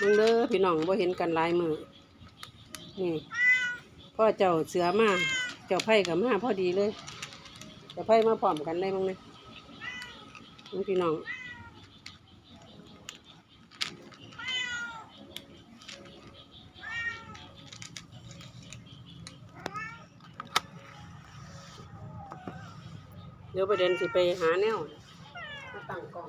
มึงเด้อพี่น้องบ่เห็นกันหลายมือนี่พ่อเจ้าเสือมาเจ้าไผ่กับมาพอดีเลยเจ้าไผ่มาพร้อมกันเลยมึงเนี่ยมึงพี่น้องเดี๋ยวประเด็นสิไปหาแนวมาตั้งกล้อง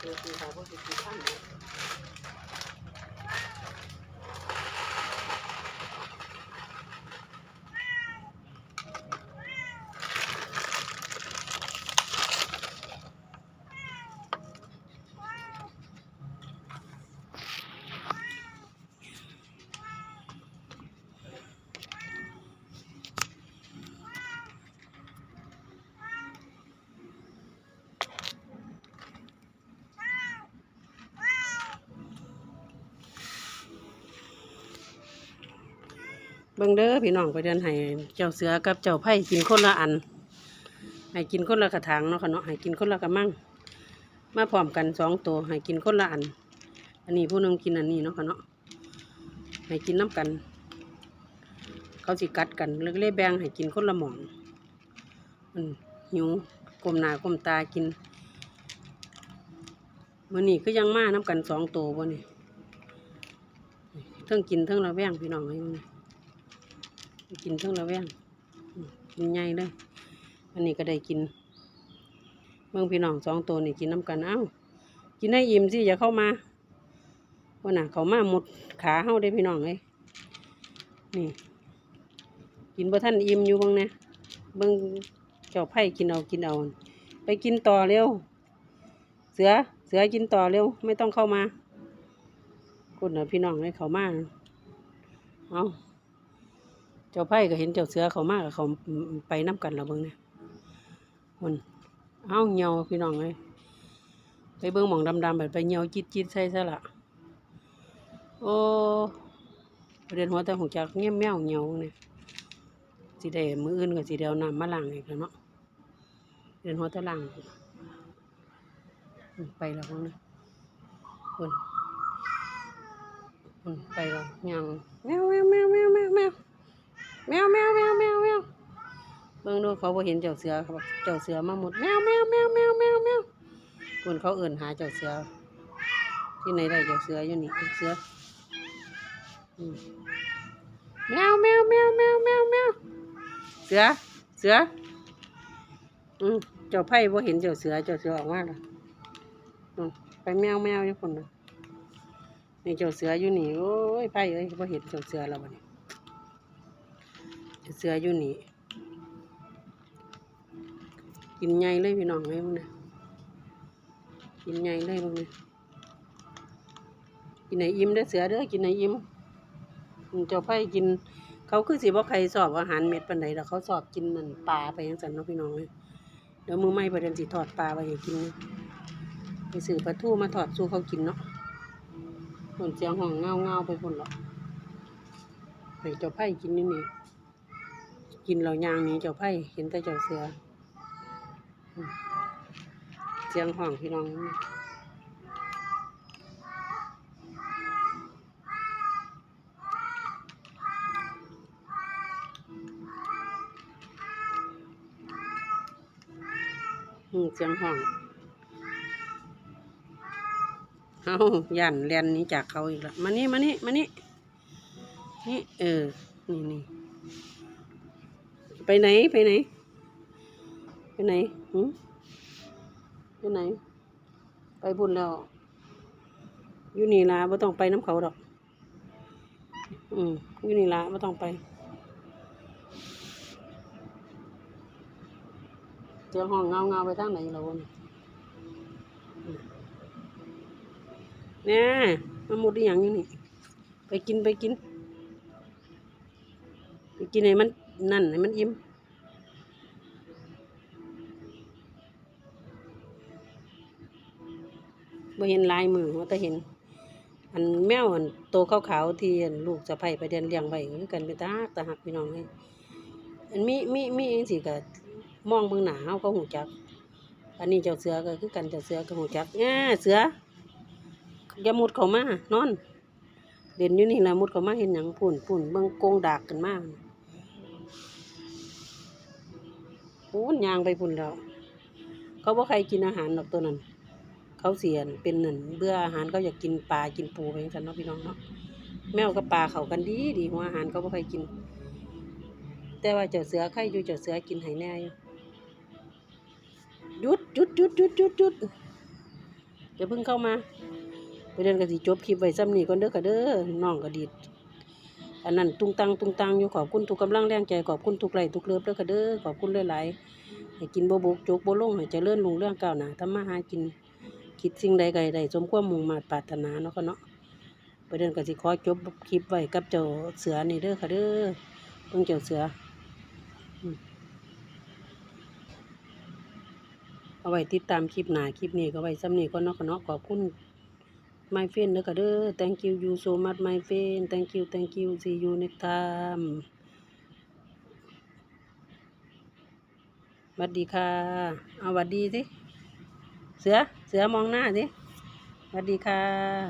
คือคือสาวผู้ชายผู้ชาย เบิ่งเด้อพี่น้องไปเดินให้เจ้าเสือกับเจ้าไผ่กินคนละอัน ให้กินคนละกระถางเนาะค่ะเนาะให้กินคนละกระมังมาพร้อมกันสองตัวให้กินคนละอัน อันนี้ผู้นึงกินอันนี้เนาะค่ะเนาะให้กินน้ำกัน เขาสิกัดกันเล็กเล่แบงให้กินคนละหมองมันหิวกลมหน้ากลมตากินมื้อนี้ก็ยังมาน้ำกันสองตัวบ่นี่เทั้งกินเทั้งระแวงพี่น้องเอ้ยมื้อนี้ กินเทั้งละแวงอืมกินใหญ่เลย อันนี้ก็ได้กิน เมืองพี่น้องสองตัวนี่กินน้ำกันเอ้า กินให้อิ่มสิอย่าเข้ามาว่าน่ะ เขามาหมดขาเฮาได้พี่น้องเลยนี่ กินบ่ท่านอิ่มอยู่เบ้างนะเบิ่งเจ้าไผ่กินเอากินเอา ไปกินต่อเร็ว เสือเสือกินต่อเร็ว ไม่ต้องเข้ามาคุณนะพี่น้องให้เขามาเอา เจ้าไผ่ก็เห็นเจ้าเสือเขามากเขาไปน้ำกันแล้วเบิ่งเนี่ยมันเอ้าเหี่ยวพี่น้องเลยไปเบิ่งหมองดำๆแบบไปเหี่ยวจิตจิตใส่ซะละโอ้ประเด็นหัวแต่หงจากเงี้ยแมวเหี่ยวเนี่ยสิได้มืออื่นก็สิเดียวน้ำมาล้างอีกแล้วเนาะเดินหัวแต่ล้างไปแล้วเบิ่งเนี่ยคนคนไปแล้วยังแมวแมวแมวแมวแมว แมวแมวแมวแมวแมวเบิ่งดูเขาบ่เห็นเจ้าเสือเขาบอกเจ้าเสือมาหมดแมวแมวแมวแมวแมวแมวคนเขาเอื่นหาเจ้าเสือ ที่ไหนได้เจ้าเสืออยู่นี่เสือแมวแมวแมวแมวแมวแมวเสือเสืออืมเจ้าไผ่บ่เห็นเจ้าเสือเจ้าเสือออกมาล้วอืมไปแมวแมวอยู่คนน่ะนี่เจ้าเสืออยู่นี่โอ้ยไผ่เอ้ยบ่เห็นเจ้าเสือแล้วบัดนี้ เสืออยู่นี่ กินใหญ่เลยพี่น้องเลยมึงนะกินใหญ่เลยมึงนะกินไหนอิ่มเด้เสือเด้อกินไหนอิ่มเจ้าไผ่กิน เขาคือสิบ่ใครสอบอาหารเม็ดปานใดแล้วเขาสอบกินนั่นปลาไปจังซั่นเนาะพี่น้องเลยเดี๋ยวมือไม่ประเด็นสิทอดปลาไปให้กินไปซื้อปลาทูมาทอดสู้เขากินเนาะคนเสียงห้องเงาเงาไปคนหรอกให้เจ้าไผ่กินนี่นี่ กินเรายางนี้เจ้าไผ่เห็นแต่เจ้าเสือเสียงห้องพี่น้องอืมเสียงห้องเอาย่านเรียนนี้จากเขาอีกแล้วมานี่มานี่มานี่นี่เออ นี่นี่ ไปไหนไปไหน ไปไหนหืไปไหน ไปบุญแล้วอยู่นี่ละไม่ต้องไปน้ำเขาดอก อืมอยู่นี่ละไม่ต้องไปเจอห้องเงาเงาไปทางไหนเราเนี่ยมันหมดอีหยังอยู่นี่ ไปกินไปกิน ไปกินให้มัน นั่นให้มันอิ่มบ่เห็นลายมือว่าแต่เห็น อันแมวอันโตขาวๆที่อันลูกสะใภ้ไปเดินเลี้ยงไว้คือกันเป็นตาตาหักพี่น้องเลยอันมีมีมีจังซี่ก็มองเบิ่งหน้าเฮาก็ฮู้จัก อันนี้เจ้าเสือก็คือกันเจ้าเสือก็ฮู้จักแง่เสืออย่ามุดเขามานอน เด่นอยู่นี่ละมุดเขามาเห็นหยังพุ่นพุ่นเบิ่งกงดากกันมาก ปูนยางไปพุ่นแล้วเขาบ่ใครกินอาหารหรอกตัวนั้น เขาเสียนเป็นหนึ่งเบื่ออาหารเขาอยากกินปลากินปูไปจังซั่นเนาะพี่น้องเนาะแมวกับปลาเขากันดีดีหัวอาหารเขาบ่ใครกิน แต่ว่าเจ้าเสือใครอยู่เจ้าเสือกินให้แน่อยู่หยุดหยุดหยุดหยุดหยุดหยุดอย่าเพิ่งเข้ามาไปเดินกันสิจบคลิปไว้ซ้ำนี้ก่อนเด้อค่ะเด้อน้องก็ดีด อันนั้นตุงตังตุงตังอยู่ขอบคุณทุกกำลังแรงใจขอบคุณทุกไหลทุกเลิฟเด้อค่ะเด้อขอบคุณหลายๆให้กินบ่บกจกบ่ลงให้เจริญรุ่งเรื่องเก้าหนาทำมาหากินคิดสิ่งใดใดสมความมุ่งมาปรารถนาเนาะค่ะเนาะไปเดินก็สิขอจบคลิปไว้กับเจ้าเสือนี่เด้อค่ะเด้อเพิ่งเจ้าเสือเอาไว้ติดตามคลิปหนาคลิปนี้ก็ไว้ซ้ำนี้ก็เนาะค่ะเนาะขอบคุณ my friend เด้อค่ะเด้อ thank you you so much my friend thank you thank you see you next time สวัสดีค่ะ เอาสวัสดีสิ เสือ เสือมองหน้าสิสวัสดีค่ะ